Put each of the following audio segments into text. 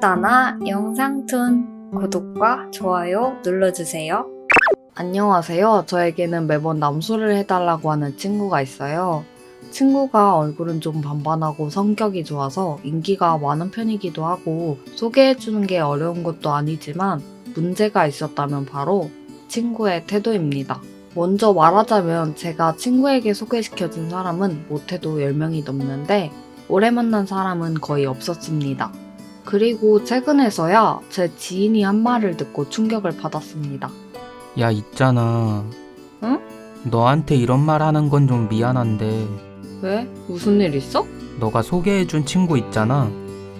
둘다나 영상툰 구독과 좋아요 눌러주세요. 안녕하세요. 저에게는 매번 남소를 해달라고 하는 친구가 있어요. 친구가 얼굴은 좀 반반하고 성격이 좋아서 인기가 많은 편이기도 하고 소개해주는 게 어려운 것도 아니지만 문제가 있었다면 바로 친구의 태도입니다. 먼저 말하자면 제가 친구에게 소개시켜준 사람은 못해도 10명이 넘는데 오래 만난 사람은 거의 없었습니다. 그리고 최근에서야 제 지인이 한 말을 듣고 충격을 받았습니다. 야, 있잖아. 응? 너한테 이런 말 하는 건 좀 미안한데, 왜? 무슨 일 있어? 너가 소개해준 친구 있잖아.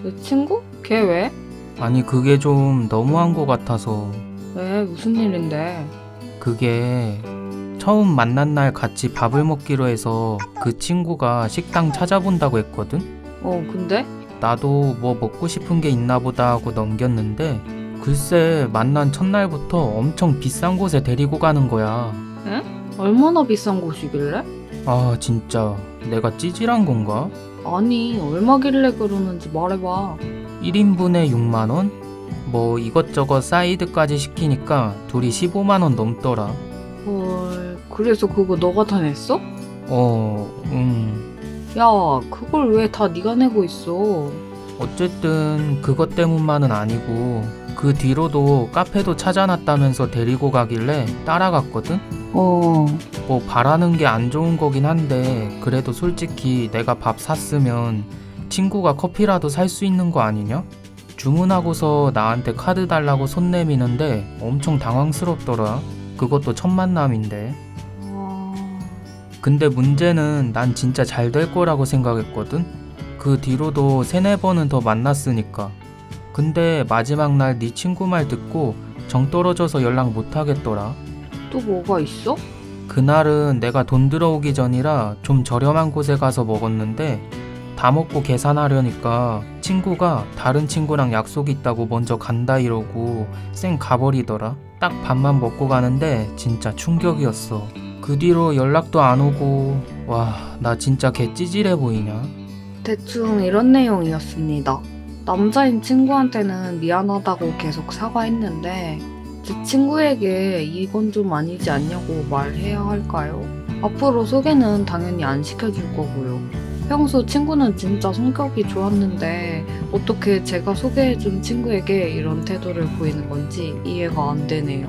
내 친구? 걔 왜? 아니, 그게 좀 너무한 것 같아서. 왜? 무슨 일인데? 그게 처음 만난 날 같이 밥을 먹기로 해서 그 친구가 식당 찾아본다고 했거든? 어, 근데? 나도 뭐 먹고 싶은 게 있나 보다 하고 넘겼는데, 글쎄, 만난 첫날부터 엄청 비싼 곳에 데리고 가는 거야. 얼마나 비싼 곳이길래? 아, 진짜. 내가 찌질한 건가? 아니, 얼마길래 그러는지 말해봐. 1인분에 6만 원? 뭐 이것저것 사이드까지 시키니까 둘이 15만 원 넘더라. 헐, 그래서 그거 너가 다 냈어? 어, 음. 야, 그걸 왜 다 네가 내고 있어? 어쨌든 그것 때문만은 아니고 그 뒤로도 카페도 찾아놨다면서 데리고 가길래 따라갔거든? 어, 뭐 바라는 게 안 좋은 거긴 한데 그래도 솔직히 내가 밥 샀으면 친구가 커피라도 살 수 있는 거 아니냐? 주문하고서 나한테 카드 달라고 손 내미는데 엄청 당황스럽더라. 그것도 첫 만남인데. 아, 근데 문제는 난 진짜 잘 될 거라고 생각했거든? 그 뒤로도 세네 번은 더 만났으니까. 근데 마지막 날 네 친구 말 듣고 정 떨어져서 연락 못 하겠더라. 또 뭐가 있어? 그날은 내가 돈 들어오기 전이라 좀 저렴한 곳에 가서 먹었는데 다 먹고 계산하려니까 친구가 다른 친구랑 약속 있다고 먼저 간다 이러고 쌩 가버리더라. 딱 밥만 먹고 가는데 진짜 충격이었어. 그 뒤로 연락도 안 오고 와 나 진짜 개 찌질해 보이냐? 대충 이런 내용이었습니다. 남자인 친구한테는 미안하다고 계속 사과했는데 제 친구에게 이건 좀 아니지 않냐고 말해야 할까요? 앞으로 소개는 당연히 안 시켜줄 거고요. 평소 친구는 진짜 성격이 좋았는데 어떻게 제가 소개해준 친구에게 이런 태도를 보이는 건지 이해가 안 되네요.